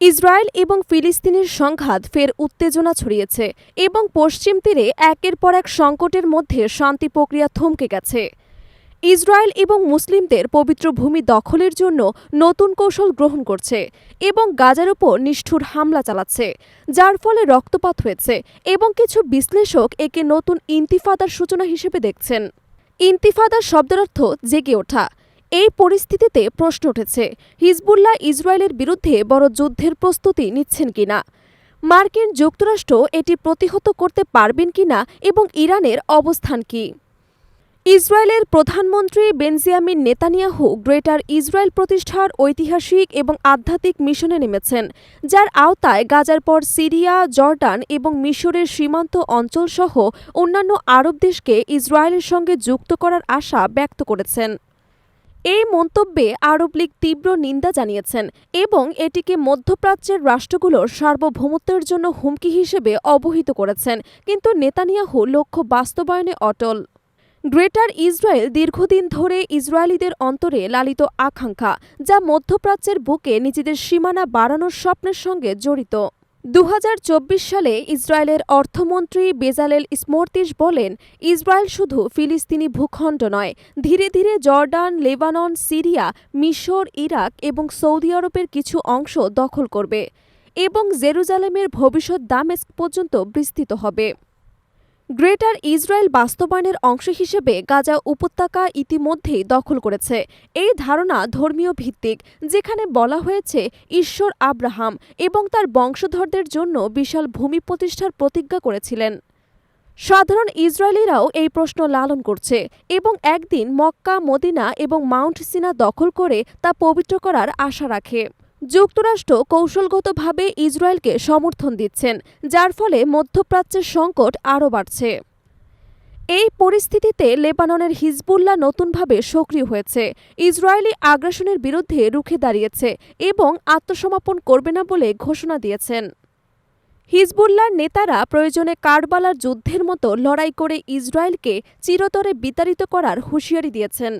Israel এবং ফিলিস্তিনের সংঘাত ফের উত্তেজনা ছড়িয়েছে এবং পশ্চিম তীরে একের পর এক সংকটের মধ্যে শান্তি প্রক্রিয়া থমকে গেছে। ইসরায়েল এবং মুসলিমদের পবিত্র ভূমি দখলের জন্য নতুন কৌশল গ্রহণ করছে এবং গাজার উপর নিষ্ঠুর হামলা চালাচ্ছে, যার ফলে রক্তপাত হয়েছে এবং কিছু বিশ্লেষক একে নতুন ইন্তিফাদার সূচনা হিসেবে দেখছেন। ইন্তিফাদার শব্দের অর্থ জেগে ওঠা এই পরিস্থিতিতে প্রশ্ন উঠেছে, হিজবুল্লাহ ইসরায়েলের বিরুদ্ধে বড় যুদ্ধের প্রস্তুতি নিচ্ছেন কিনা? মার্কিন যুক্তরাষ্ট্র এটি প্রতিহত করতে পারবেন কিনা এবং ইরানের অবস্থান কী? ইসরায়েলের প্রধানমন্ত্রী বেনজিয়ামিন নেতানিয়াহু গ্রেটার ইসরায়েল প্রতিষ্ঠার ঐতিহাসিক এবং আধ্যাত্মিক মিশনে নেমেছেন, যার আওতায় গাজার পর সিরিয়া, জর্ডান এবং মিশরের সীমান্ত অঞ্চলসহ অন্যান্য আরব দেশকে ইসরায়েলের সঙ্গে যুক্ত করার আশা ব্যক্ত করেছেন। এই মন্তব্যে আরব লীগ তীব্র নিন্দা জানিয়েছেন এবং এটিকে মধ্যপ্রাচ্যের রাষ্ট্রগুলোর সার্বভৌমত্বের জন্য হুমকি হিসেবে অবহিত করেছেন। কিন্তু নেতানিয়াহু লক্ষ্য বাস্তবায়নে অটল। গ্রেটার ইসরায়েল দীর্ঘদিন ধরে ইসরায়েলিদের অন্তরে লালিত আকাঙ্ক্ষা, যা মধ্যপ্রাচ্যের বুকে নিজেদের সীমানা বাড়ানোর স্বপ্নের সঙ্গে জড়িত। দু হাজার চব্বিশ সালে ইসরায়েলের অর্থমন্ত্রী বেজালেল স্মর্তিস বলেন, ইসরায়েল শুধু ফিলিস্তিনি ভূখণ্ড নয়, ধীরে ধীরে জর্ডান, লেবানন, সিরিয়া, মিশর, ইরাক এবং সৌদি আরবের কিছু অংশ দখল করবে এবং জেরুজালেমের ভবিষ্যৎ দামেস্ক পর্যন্ত বিস্তৃত হবে। গ্রেটার ইসরায়েল বাস্তবায়নের অংশ হিসেবে গাজা উপত্যকা ইতিমধ্যেই দখল করেছে। এই ধারণা ধর্মীয় ভিত্তিক, যেখানে বলা হয়েছে ঈশ্বর আব্রাহাম এবং তার বংশধরদের জন্য বিশাল ভূমি প্রতিষ্ঠার প্রতিজ্ঞা করেছিলেন। সাধারণ ইসরায়েলিরাও এই প্রশ্ন লালন করছে এবং একদিন মক্কা, মদিনা এবং মাউন্ট সিনা দখল করে তা পবিত্র করার আশা রাখে। যুক্তরাষ্ট্র কৌশলগতভাবে ইসরায়েলকে সমর্থন দিচ্ছেন, যার ফলে মধ্যপ্রাচ্যের সংকট আরও বাড়ছে। এই পরিস্থিতিতে লেবাননের হিজবুল্লাহ নতুনভাবে সক্রিয় হয়েছে। ইসরায়েলি আগ্রাসনের বিরুদ্ধে রুখে দাঁড়িয়েছে এবং আত্মসমর্পণ করবে না বলে ঘোষণা দিয়েছেন। হিজবুল্লাহর নেতারা প্রয়োজনে কারবালার যুদ্ধের মতো লড়াই করে ইসরায়েলকে চিরতরে বিতাড়িত করার হুঁশিয়ারি দিয়েছেন।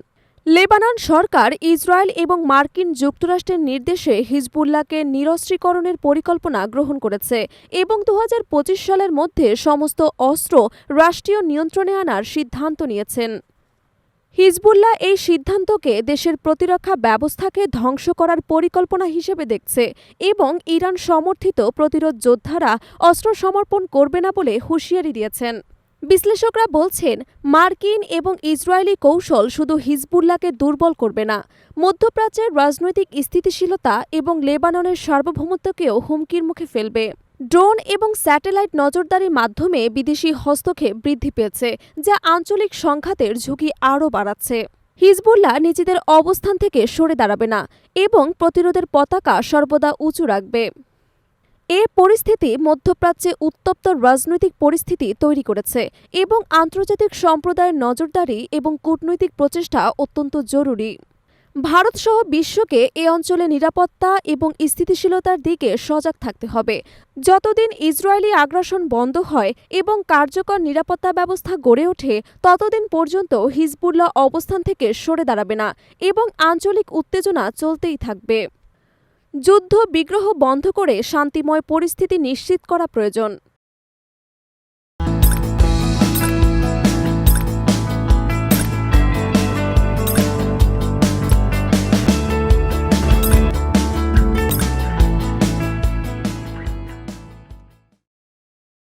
লেবানন সরকার ইসরায়েল এবং মার্কিন যুক্তরাষ্ট্রের নির্দেশে হিজবুল্লাহকে নিরস্ত্রীকরণের পরিকল্পনা গ্রহণ করেছে এবং দু হাজার পঁচিশ সালের মধ্যে সমস্ত অস্ত্র রাষ্ট্রীয় নিয়ন্ত্রণে আনার সিদ্ধান্ত নিয়েছেন। হিজবুল্লাহ এই সিদ্ধান্তকে দেশের প্রতিরক্ষা ব্যবস্থাকে ধ্বংস করার পরিকল্পনা হিসেবে দেখছে এবং ইরান সমর্থিত প্রতিরোধ যোদ্ধারা অস্ত্র সমর্পণ করবে না বলে হুঁশিয়ারি দিয়েছেন। বিশ্লেষকরা বলছেন, মার্কিন এবং ইসরায়েলি কৌশল শুধু হিজবুল্লাহকে দুর্বল করবে না, মধ্যপ্রাচ্যের রাজনৈতিক স্থিতিশীলতা এবং লেবাননের সার্বভৌমত্বকেও হুমকির মুখে ফেলবে। ড্রোন এবং স্যাটেলাইট নজরদারির মাধ্যমে বিদেশি হস্তক্ষেপ বৃদ্ধি পেয়েছে, যা আঞ্চলিক সংঘাতের ঝুঁকি আরও বাড়াচ্ছে। হিজবুল্লাহ নিজেদের অবস্থান থেকে সরে দাঁড়াবে না এবং প্রতিরোধের পতাকা সর্বদা উঁচু রাখবে। এ পরিস্থিতি মধ্যপ্রাচ্যে উত্তপ্ত রাজনৈতিক পরিস্থিতি তৈরি করেছে এবং আন্তর্জাতিক সম্প্রদায়ের নজরদারি এবং কূটনৈতিক প্রচেষ্টা অত্যন্ত জরুরি। ভারতসহ বিশ্বকে এ অঞ্চলে নিরাপত্তা এবং স্থিতিশীলতার দিকে সজাগ থাকতে হবে। যতদিন ইসরায়েলি আগ্রাসন বন্ধ হয় এবং কার্যকর নিরাপত্তা ব্যবস্থা গড়ে ওঠে, ততদিন পর্যন্ত হিজবুল্লাহ অবস্থান থেকে সরে দাঁড়াবে না এবং আঞ্চলিক উত্তেজনা চলতেই থাকবে। যুদ্ধ বিগ্রহ বন্ধ করে শান্তিময় পরিস্থিতি নিশ্চিত করা প্রয়োজন।